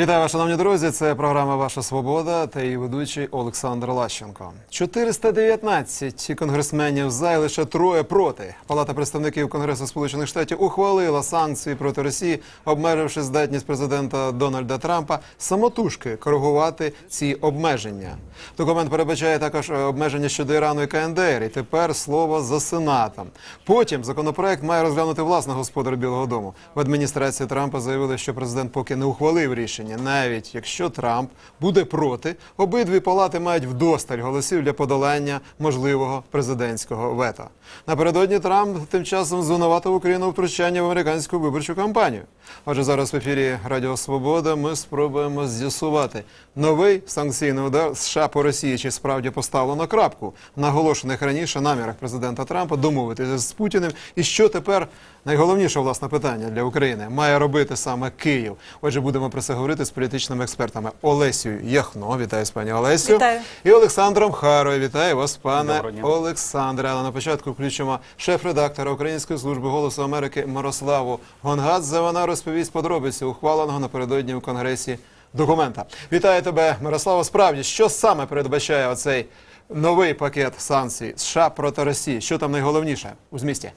Вітаю, вас, шановні друзі. Це програма Ваша Свобода та її ведучий Олександр Лащенко. 419 конгресменів за і лише троє проти. Палата представників Конгресу Сполучених Штатів ухвалила санкції проти Росії, обмеживши здатність президента Дональда Трампа самотужки коригувати ці обмеження. Документ передбачає також е, обмеження щодо Ірану і КНДР. І тепер слово за сенатом. Потім законопроект має розглянути власне господар Білого Дому. В адміністрації Трампа заявили, що президент поки не ухвалив рішення. Навіть якщо Трамп буде проти, обидві палати мають вдосталь голосів для подолання можливого президентського вето. Напередодні Трамп тим часом звинуватив Україну у втручанні в американську виборчу кампанію. Отже, зараз в ефірі Радіо Свобода ми спробуємо з'ясувати новий санкційний удар США по Росії, чи справді поставлено крапку наголошених раніше намірах президента Трампа домовитися з Путіним. І що тепер найголовніше власне питання для України має робити саме Київ? Отже, будемо про це говорити з політичними експертами Олесією Яхно. Вітаю з пані Олесю. Вітаю. І Олександром Харою. Вітаю вас, пане. Олександре. Але на початку включимо шеф-редактора Української служби голосу Америки Мирославу Гонгадзе. Вона розповість подробиці ухваленого напередодні у конгресі документа. Вітаю тебе, Мирославо. Справді, що саме передбачає оцей новий пакет санкцій США проти Росії? Що там найголовніше у змісті?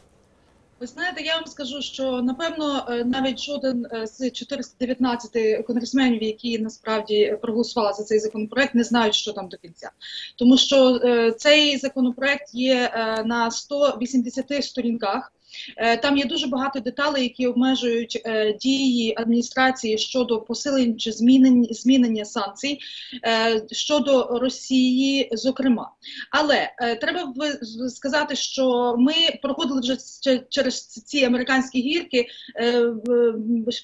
Ви знаєте, я вам скажу, що напевно е, навіть жоден е, з 419 конгресменів, які насправді проголосували за цей законопроект, не знають, що там до кінця, тому що е, цей законопроект є на 180 сторінках. Е, Там є дуже багато деталей, які обмежують е, дії адміністрації щодо посилень чи змінення, змінення санкцій е, щодо Росії, зокрема. Але е, треба сказати, що ми проходили вже через ці американські гірки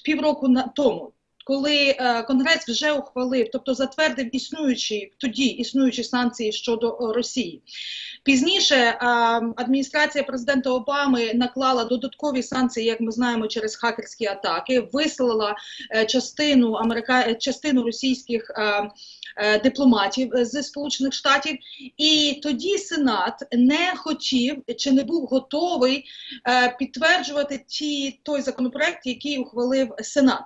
півроку на тому. Коли е, Конгрес вже ухвалив, тобто затвердив існуючі тоді існуючі санкції щодо е, Росії. Пізніше е, адміністрація президента Обами наклала додаткові санкції, як ми знаємо, через хакерські атаки, вислала частину америка... частину російських дипломатів з Сполучених Штатів, і тоді Сенат не хотів чи не був готовий підтверджувати ті той законопроект, який ухвалив Сенат,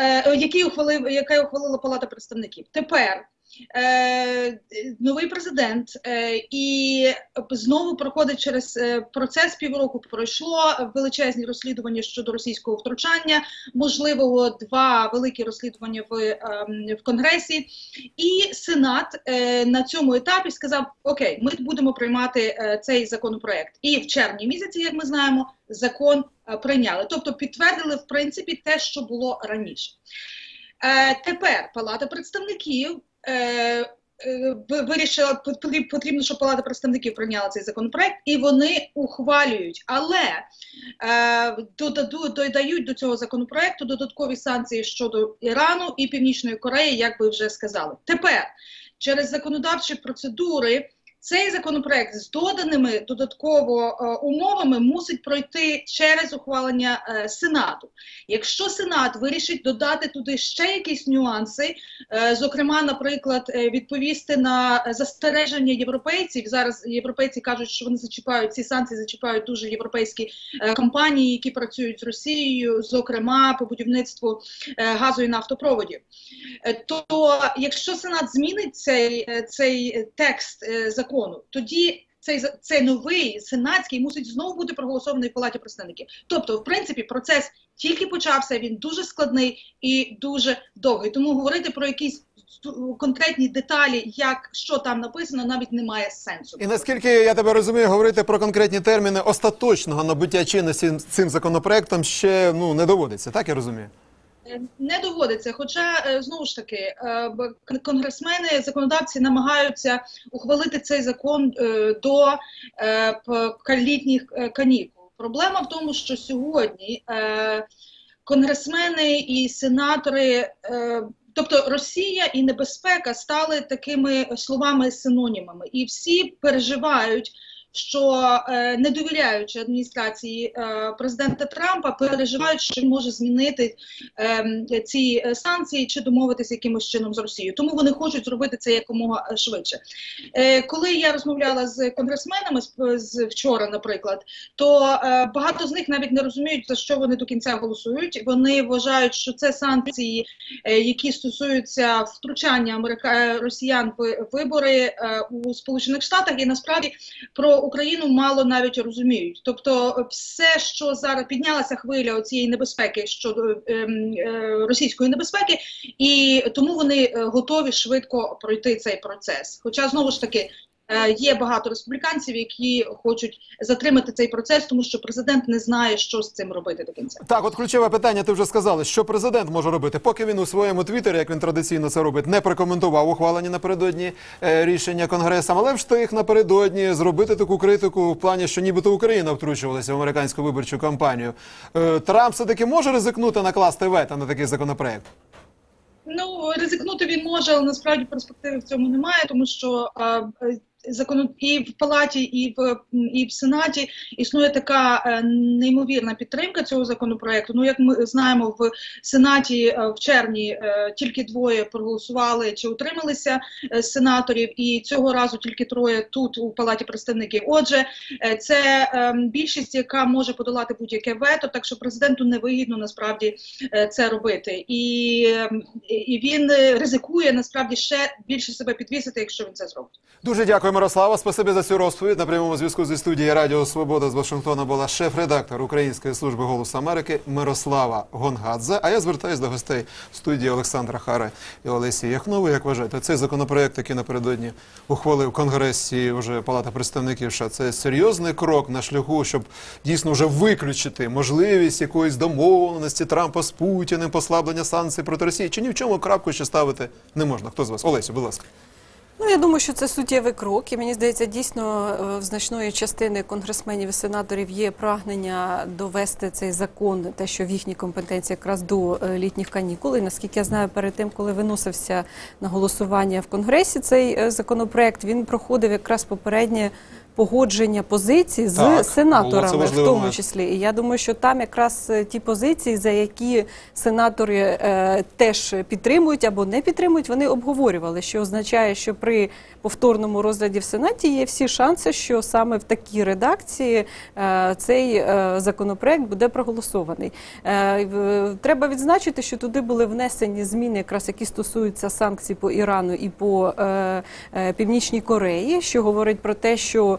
е, який ухвалив, яке ухвалила Палата представників. Тепер. Е, новий президент е, і знову проходить через е, процес півроку. Пройшло величезні розслідування щодо російського втручання, можливо, два великі розслідування в, ем, в Конгресі. І Сенат на цьому етапі сказав: Окей, ми будемо приймати цей законопроект. І в червні місяці, як ми знаємо, закон прийняли. Тобто підтвердили в принципі те, що було раніше. Тепер Палата представників. Е, е, ви- Вирішила потріб- потрібно, щоб Палата представників прийняла цей законопроект, і вони ухвалюють. Але е, додають до цього законопроекту додаткові санкції щодо Ірану і Північної Кореї, як ви вже сказали. Тепер через законодавчі процедури цей законопроект з доданими додатково е, умовами мусить пройти через ухвалення е, Сенату. Якщо Сенат вирішить додати туди ще якісь нюанси, е, зокрема, наприклад, відповісти на застереження європейців. Зараз європейці кажуть, що вони зачіпають ці санкції, зачіпають дуже європейські компанії, які працюють з Росією, зокрема по будівництву газу і нафтопроводів. То якщо Сенат змінить цей, цей текст е, закону, тоді цей, цей новий сенатський мусить знову бути проголосований в палаті представників. Тобто, в принципі, процес тільки почався. Він дуже складний і дуже довгий. Тому говорити про якісь конкретні деталі, як що там написано, навіть немає сенсу. І наскільки я тебе розумію, говорити про конкретні терміни остаточного набуття чинності цим законопроектом ще ну не доводиться, так я розумію. Е, Не доводиться, хоча е, знову ж таки е, конгресмени, законодавці намагаються ухвалити цей закон до літніх канікул. Проблема в тому, що сьогодні конгресмени і сенатори, тобто Росія і небезпека стали такими словами синонімами, і всі переживають. Що е, не довіряючи адміністрації е, президента Трампа, переживають, що він може змінити е, ці е, санкції чи домовитися якимось чином з Росією. Тому вони хочуть зробити це якомога швидше. Коли я розмовляла з конгресменами з, вчора, наприклад, то багато з них навіть не розуміють за що вони до кінця голосують. Вони вважають, що це санкції, які стосуються втручання Америка... Росіян в вибори у Сполучених Штатах, і насправді про Україну мало навіть розуміють. Тобто, е, все, що зараз піднялася хвиля цієї небезпеки щодо е, ем, е, російської небезпеки, і тому вони е, готові швидко пройти цей процес. Хоча знову ж таки. Е, Є багато республіканців, які хочуть затримати цей процес, тому що президент не знає, що з цим робити до кінця. Так, от ключове питання. Ти вже сказали, що президент може робити, поки він у своєму твіттері, як він традиційно це робить, не прокоментував ухвалені напередодні е, рішення конгресом, але встиг напередодні зробити таку критику в плані, що нібито Україна втручувалася в американську виборчу кампанію. Е, Трамп все таки може ризикнути накласти вето на такий законопроект. Ну ризикнути він може, але насправді перспективи в цьому немає, тому що е, і в палаті, і в і в сенаті існує така е, неймовірна підтримка цього законопроекту. Ну як ми знаємо, в сенаті е, в червні е, тільки двоє проголосували чи утрималися сенаторів, і цього разу тільки троє тут у палаті представників. Отже, це більшість, яка може подолати будь-яке вето, так що президенту невигідно насправді е, це робити, і, і він ризикує насправді ще більше себе підвісити, якщо він це зробить. Дуже дякую, Мирослава. Спасибі за цю розповідь. На прямому зв'язку зі студії Радіо Свобода з Вашингтона була шеф-редактор Української служби голосу Америки Мирослава Гонгадзе. А я звертаюся до гостей студії Олександра Хари і Олесі Яхнової. Як вважаєте, цей законопроект, який напередодні ухвалив Конгрес і вже Палата представників США, це серйозний крок на шляху, щоб дійсно вже виключити можливість якоїсь домовленості Трампа з Путіним, послаблення санкцій проти Росії. Чи ні в чому крапку ще ставити не можна? Хто з вас? Олесю, будь ласка. Ну, я думаю, що це суттєвий крок, і мені здається, дійсно е, в значної частини конгресменів і сенаторів є прагнення довести цей закон, те, що в їхній компетенції якраз до е, літніх канікул. І наскільки я знаю, перед тим, коли виносився на голосування в конгресі цей е, законопроект, він проходив якраз попереднє погодження позицій з Так, сенаторами, в тому числі. І я думаю, що там якраз е, ті позиції, за які сенатори е, теж підтримують або не підтримують, вони обговорювали, що означає, що при повторному розгляді в Сенаті є всі шанси, що саме в такій редакції е, цей е, законопроект буде проголосований. Е, в- Треба відзначити, що туди були внесені зміни, якраз які стосуються санкцій по Ірану і по е, е, Північній Кореї, що говорить про те, що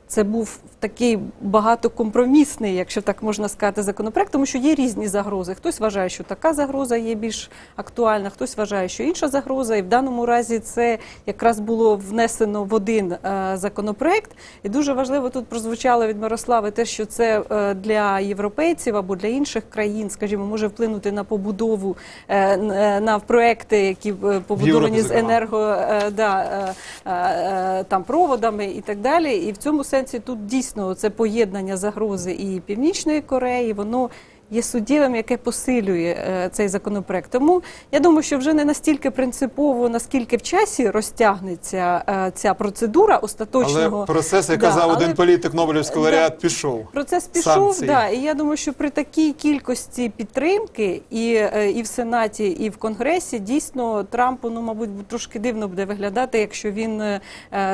це був такий багатокомпромісний, якщо так можна сказати, законопроект, тому що є різні загрози. Хтось вважає, що така загроза є більш актуальна, хтось вважає, що інша загроза. І в даному разі це якраз було внесено в один е, законопроект. І дуже важливо тут прозвучало від Мирослави те, що це е, для європейців або для інших країн, скажімо, може вплинути на побудову е, на проекти, які побудовані з енерго да, там проводами і так далі. І в цьому сенсі тут дійсно це поєднання загрози і Північної Кореї, воно. Є суттєвим, яке посилює е, цей законопроект. Тому я думаю, що вже не настільки принципово, наскільки в часі розтягнеться е, ця процедура остаточного. Але процес, як Да, казав але- один політик Нобелівський Да. пішов. Процес пішов, Санкції. да, і я думаю, що при такій кількості підтримки і, е, і в Сенаті, і в Конгресі дійсно Трампу, ну мабуть, трошки дивно буде виглядати, якщо він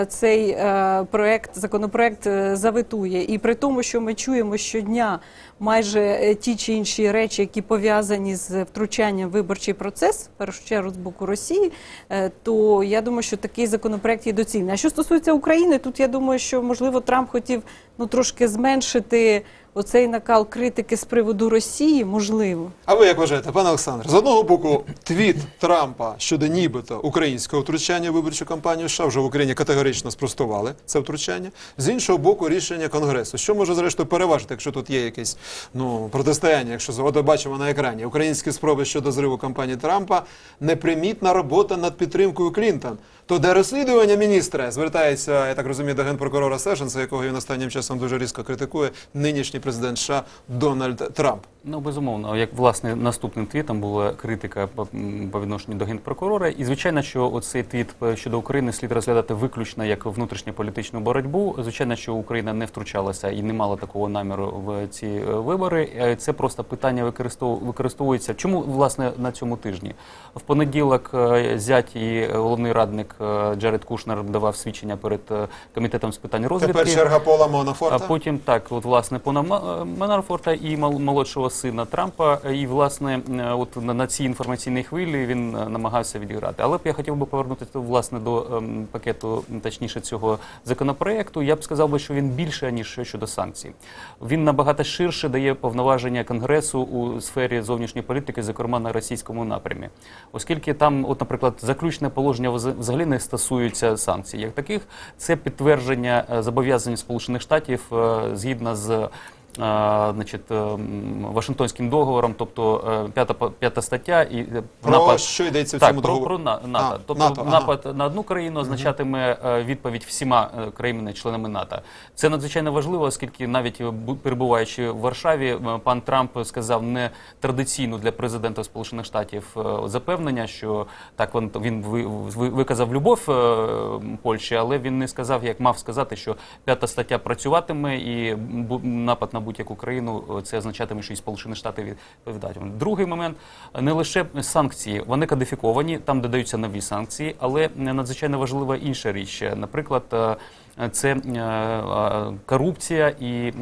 цей проект, законопроект заветує. І при тому, що ми чуємо щодня майже е, ті чи інші речі, які пов'язані з втручанням виборчий процес, в першу чергу з боку Росії, е, то я думаю, що такий законопроект є доцільний. А що стосується України, тут я думаю, що можливо Трамп хотів ну трошки зменшити оцей накал критики з приводу Росії, можливо. А ви як вважаєте, пане Олександр? З одного боку, твіт Трампа щодо нібито українського втручання в виборчу кампанію США вже в Україні категорично спростували це втручання. З іншого боку, рішення Конгресу. Що може зрештою переважити, якщо тут є якесь ну протистояння? Якщо от бачимо на екрані українські спроби щодо зриву кампанії Трампа, непримітна робота над підтримкою Клінтон. То де розслідування міністра звертається, я так розумію, до генпрокурора Сешенса, якого він останнім часом дуже різко критикує нинішній президент США Дональд Трамп. Ну, безумовно, як власне наступним твітом була критика по, по відношенню до генпрокурора. І звичайно, що оцей твіт е, щодо України слід розглядати виключно як внутрішньополітичну боротьбу. Звичайно, що Україна не втручалася і не мала такого наміру в ці е, вибори. Е, Це просто питання використов- використовується. Чому власне на цьому тижні? В понеділок зять і головний радник Джаред Кушнер давав свідчення перед комітетом з питань розвідки. Тепер черга Пола А потім так, от власне пана Ма- Манафорта і молодшого сина Трампа. І власне, е, от на, цій інформаційній хвилі він е, намагався відіграти. Але б я хотів би повернутися власне до ем, пакету, точніше цього законопроекту. Я б сказав би, що він більше ніж щодо санкцій. Він набагато ширше дає повноваження Конгресу у сфері зовнішньої політики, зокрема на російському напрямі, оскільки там, от, наприклад, заключне положення вз- взагалі не стосується санкцій. Як таких, це підтвердження е, зобов'язань Сполучених Штатів згідно з. Е, Значить, ем, Вашингтонським договором, тобто е, п'ята п'ята стаття і е, Про що йдеться в так, цьому про, договорі? про на- НАТО. А, тобто НАТО, ага. напад на одну країну означатиме е, відповідь всіма е, країнами-членами НАТО. Це надзвичайно важливо, оскільки навіть е, бу- перебуваючи в Варшаві, е, пан Трамп сказав не традиційну для президента Сполучених Штатів е, запевнення, що так він, він ви- ви- виказав любов е, Польщі, але він не сказав, як мав сказати, що п'ята стаття працюватиме і напад на будь-яку країну е, це означатиме, що і Сполучені Штати відповідатимуть. Другий момент не лише санкції, вони кодифіковані, там додаються нові санкції, але надзвичайно важлива інша річ. Наприклад, е, це е, е, корупція і е,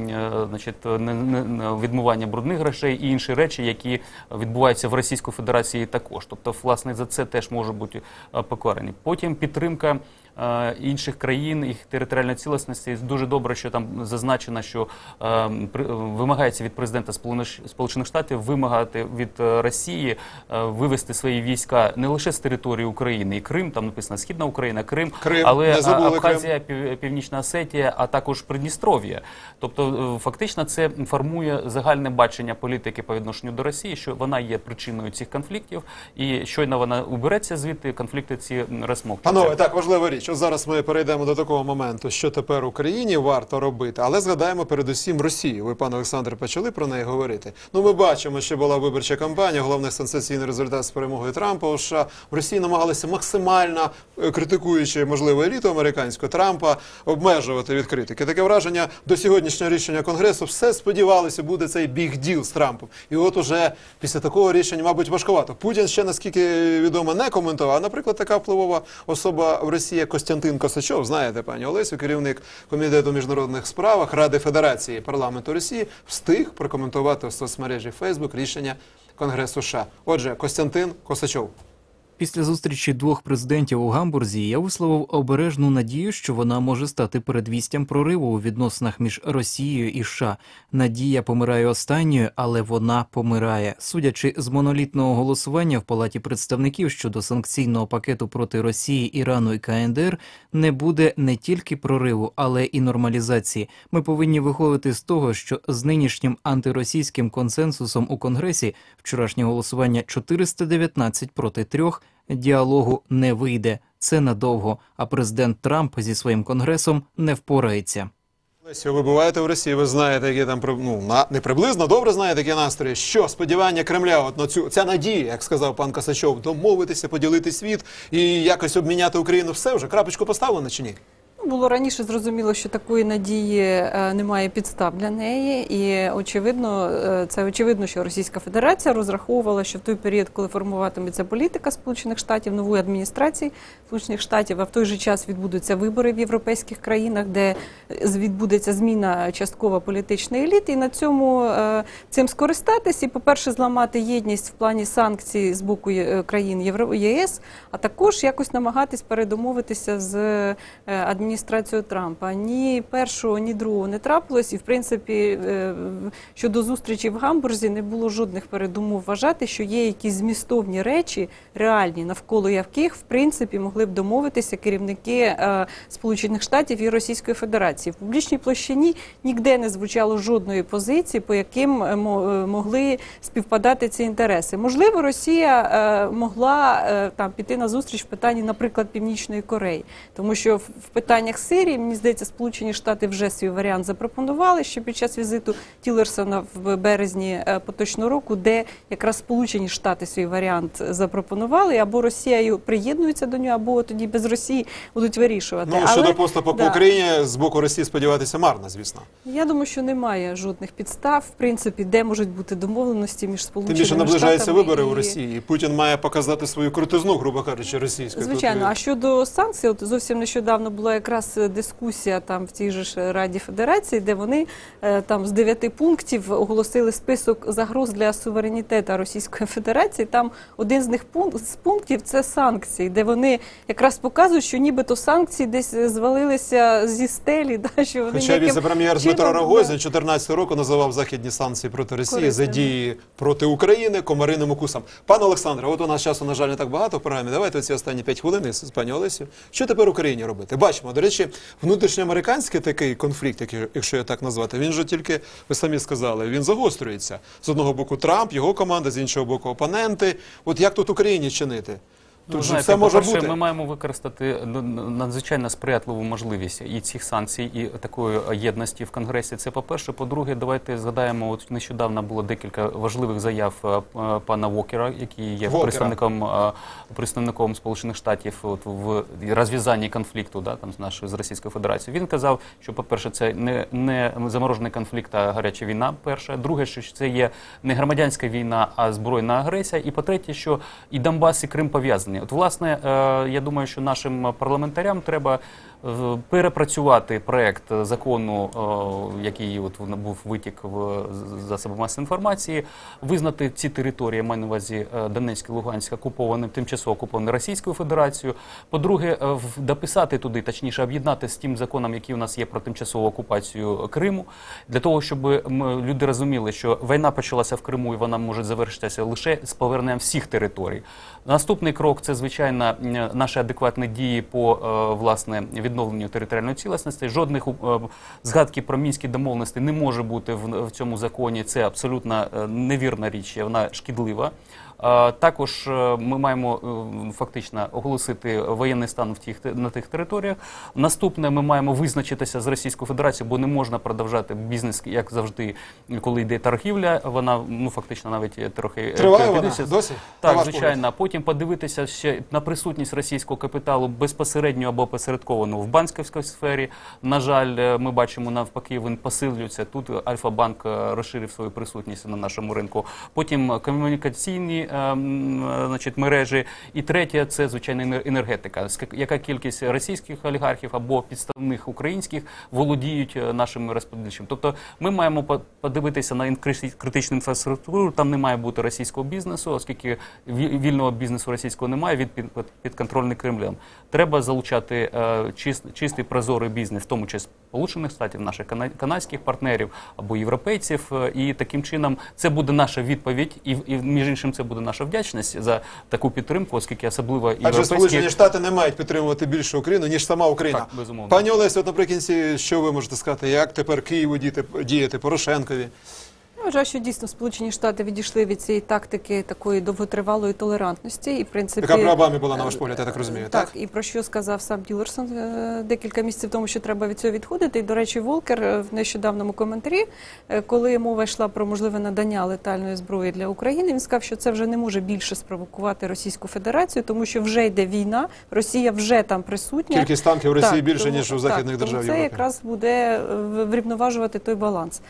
значить, відмивання брудних грошей і інші речі, які відбуваються в Російській Федерації також. Тобто, власне, за це теж може бути е, покарані. Потім підтримка е, інших країн, їх територіальної цілісності. Дуже добре, що там зазначено, що е, вимагається від президента Сполучених- Штатів вимагати від е, Росії е, вивести свої війська не лише з території України і Крим, там написано Східна Україна, Крим, Крим, але Абхазія, Пів- Північна Осетія, а також Придністров'я. Тобто, е, фактично, це формує загальне бачення політики по відношенню до Росії, що вона є причиною цих конфліктів, і щойно вона убереться звідти, конфлікти ці розмовчаться. Панове, так важлива річ. Ось зараз ми перейдемо до такого моменту, що тепер Україні варто робити, але згадаємо передусім Росію. Ви, пане Олександр, почали про неї говорити. Ну, ми бачимо, що була виборча кампанія, головний сенсаційний результат з перемогою Трампа. У США в Росії намагалися максимально е, критикуючи, можливо, еліту американську Трампа, обмежувати від критики. Таке враження до сьогоднішнього рішення Конгресу все сподівалося, буде цей біг діл з Трампом. І от уже після такого рішення, мабуть, важкувато. Путін ще наскільки відомо не коментував. Наприклад, така впливова особа в Росії Костянтин Косачов, знаєте, пані Олесю, керівник комітету міжнародних справах Ради Федерації парламенту Росії, встиг прокоментувати в соцмережі Фейсбук рішення Конгресу США. Отже, Костянтин Косачов. Після зустрічі двох президентів у Гамбурзі я висловив обережну надію, що вона може стати передвістям прориву у відносинах між Росією і США. Надія помирає останньою, але вона помирає. Судячи з монолітного голосування в Палаті представників щодо санкційного пакету проти Росії, Ірану і КНДР, не буде не тільки прориву, але і нормалізації. Ми повинні виходити з того, що з нинішнім антиросійським консенсусом у Конгресі вчорашнє голосування 419 проти 3 діалогу не вийде. Це надовго. А президент Трамп зі своїм конгресом не впорається. Лесю, ви буваєте в Росії, ви знаєте, які там ну, на, не приблизно добре знаєте, які настрої. Що сподівання Кремля, от на цю ця надія, як сказав пан Касачов, домовитися, поділити світ і якось обміняти Україну. Все вже крапочку поставлено чи ні? Було раніше зрозуміло, що такої надії е, немає підстав для неї, і очевидно, е, це очевидно, що Російська Федерація розраховувала, що в той період, коли формуватиметься політика Сполучених Штатів, нової адміністрації Сполучених Штатів, а в той же час відбудуться вибори в європейських країнах, де з- відбудеться зміна часткова політичної еліти, і на цьому е, цим скористатись і, по-перше, зламати єдність в плані санкцій з боку е, країн ЄС, а також якось намагатись передомовитися з е, адміністрацією Трампа. Ні першого, ні другого не трапилось, і в принципі е, щодо зустрічі в Гамбурзі не було жодних передумов вважати, що є якісь змістовні речі, реальні, навколо яких в принципі могли б домовитися керівники е, Сполучених Штатів і Російської Федерації. В публічній площині ніде не звучало жодної позиції, по яким е, мо- могли співпадати ці інтереси. Можливо, Росія могла там піти на зустріч в питанні, наприклад, Північної Кореї, тому що в питанні питаннях Сирії, мені здається, Сполучені Штати вже свій варіант запропонували ще під час візиту Тілерсона в березні е, поточного року, де якраз Сполучені Штати свій варіант запропонували, або Росія його приєднується до нього, або тоді без Росії будуть вирішувати. Ну, щодо поступок да. Україні з боку Росії сподіватися марно, звісно. Я думаю, що немає жодних підстав, в принципі, де можуть бути домовленості між Тим Сполученими більше наближаються вибори і... у Росії. і Путін має показати свою крутизну, грубо кажучи, російською. Звичайно, а щодо санкцій, от зовсім нещодавно була якраз е, дискусія там в цій же ж Раді Федерації, де вони е, там з дев'яти пунктів оголосили список загроз для суверенітету Російської Федерації. Там один з них пункт з пунктів це санкції, де вони якраз показують, що нібито санкції десь е, звалилися зі стелі, да, що вони Хоча віце-прем'єр Дмитро Рогозін 2014 року називав західні санкції проти Росії за дії проти України комариним укусом. Пане Олександре, от у нас часу, на жаль, не так багато в програмі. Давайте ці останні 5 хвилин з пані Олесю. Що тепер Україні робити? Бачимо, до речі, внутрішньоамериканський такий конфлікт, якщо я так назвати, він же тільки, ви самі сказали, він загострюється. З одного боку Трамп, його команда, з іншого боку опоненти. От як тут Україні чинити? Тут Ну, же знаєте, все може бути. Ми маємо використати ну, надзвичайно сприятливу можливість і цих санкцій, і такої єдності в Конгресі. Це по-перше. По-друге, давайте згадаємо. От нещодавно було декілька важливих заяв е, е, пана Вокера, який є Вокера. представником е, представником Сполучених Штатів от в розв'язанні конфлікту, да там з нашою з Російською Федерацією. Він казав, що по-перше, це не, не заморожений конфлікт, а гаряча війна. Перше, друге, що це є не громадянська війна, а збройна агресія. І по-третє, що і Донбас, і Крим пов'язані. От, власне, е, я думаю, що нашим парламентарям треба перепрацювати проект закону, е, який от був витік в засоби масової інформації, визнати ці території, маю на увазі е, Донецьк і Луганськ, окупованим, тимчасово окупованим Російською Федерацією. По-друге, е, дописати туди, точніше, об'єднати з тим законом, який у нас є про тимчасову окупацію Криму, для того, щоб люди розуміли, що війна почалася в Криму і вона може завершитися лише з поверненням всіх територій. Наступний крок це звичайно наші адекватні дії по власне відновленню територіальної цілісності. Жодних е, згадки про мінські домовленості не може бути в, цьому законі. Це абсолютно е, невірна річ, вона шкідлива. Е, Також е, ми маємо е, фактично оголосити воєнний стан в тих на тих територіях. Наступне ми маємо визначитися з Російською Федерацією, бо не можна продовжати бізнес, як завжди, коли йде торгівля. Вона ну фактично навіть трохи Триває вона досі? Так, звичайно. Потім подивитися ще на присутність російського капіталу безпосередньо або посередковано в банківській сфері. На жаль, ми бачимо навпаки, він посилюється. Тут Альфа-банк е, розширив свою присутність на нашому ринку. Потім комунікаційні е, е, значить, мережі. І третє це звичайно енергетика. Яка кількість російських олігархів або підставних українських володіють е, нашим розподільчим? Тобто ми маємо подивитися на критичну інфраструктуру. Там не має бути російського бізнесу, оскільки вільного бізнесу російського немає під, під- підконтрольний Кремлем. Треба залучати е, чистий прозорий бізнес, в тому числі Сполучених Штатів, наших кана- канадських партнерів або європейців. Е, І таким чином це буде наша відповідь, і, і між іншим це буде наша вдячність за таку підтримку, оскільки особливо Адже європейські Сполучені Штати не мають підтримувати більше Україну, ніж сама Україна. Так, безумовно. Пані Олесі, от наприкінці, що ви можете сказати, як тепер Києву діяти, діяти Порошенкові? Я вважаю, що дійсно Сполучені Штати відійшли від цієї тактики такої довготривалої толерантності, і в принципі Яка при Обамі була, на ваш погляд, я так розумію, так? Так, і про що сказав сам Тілерсон е, декілька місяців тому, що треба від цього відходити. І, до речі, Волкер е, в нещодавному коментарі, е, коли мова йшла про можливе надання летальної зброї для України, він сказав, що це вже не може більше спровокувати Російську Федерацію, тому що вже йде війна, Росія вже там присутня. Кількість танків в Росії Так, більше, тому- ніж у так, західних тому держав Це Європи. якраз буде врівноважувати той баланс.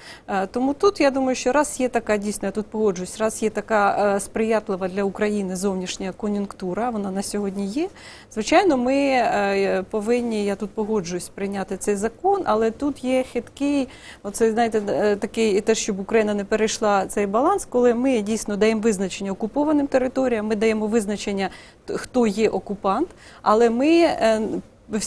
Тому тут я думаю, що раз є така дійсно, я тут погоджуюсь, раз є така е, сприятлива для України зовнішня кон'юнктура, вона на сьогодні є. Звичайно, ми е, повинні, я тут погоджуюсь, прийняти цей закон, але тут є хиткий, оце знаєте, е, такий те, щоб Україна не перейшла цей баланс, коли ми дійсно даємо визначення окупованим територіям, ми даємо визначення, хто є окупант, але ми.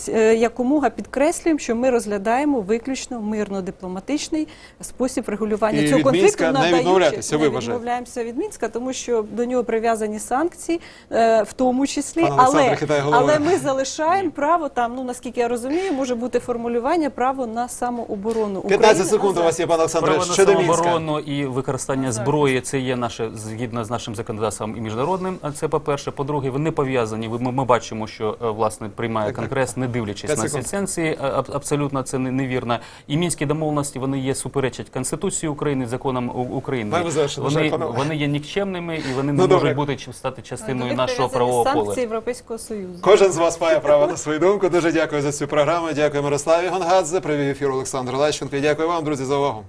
Е, якомога підкреслюємо, що ми розглядаємо виключно мирно-дипломатичний спосіб регулювання І цього від конфлікту. Мінська не надаючи- відмовляєтеся, ви не вважаєте? відмовляємося від Мінська, тому що до нього прив'язані санкції, е, в тому числі, Пан але, але ми залишаємо право там. Ну наскільки я розумію, може бути формулювання право на самооборону. 15 України. секунд у вас є, пане Олександре, Право на самооборону і використання зброї це є наше згідно з нашим законодавством і міжнародним. а Це по перше. По-друге, вони пов'язані. Ми, ми бачимо, що е, власне приймає конгрес ЄС, не дивлячись на ці санкції, аб- абсолютно це не- невірно. І мінські домовленості вони є суперечать Конституції України, законам України. Вони, вони є нікчемними і вони не Ну, добре. можуть бути чи- стати частиною нашого правового санкції поля. Європейського Союзу. Кожен з вас має право на свою думку. Дуже дякую за цю програму. Дякую Мирославі Гонгадзе. Привів ефір Олександр Лещенко. І дякую вам, друзі, за увагу.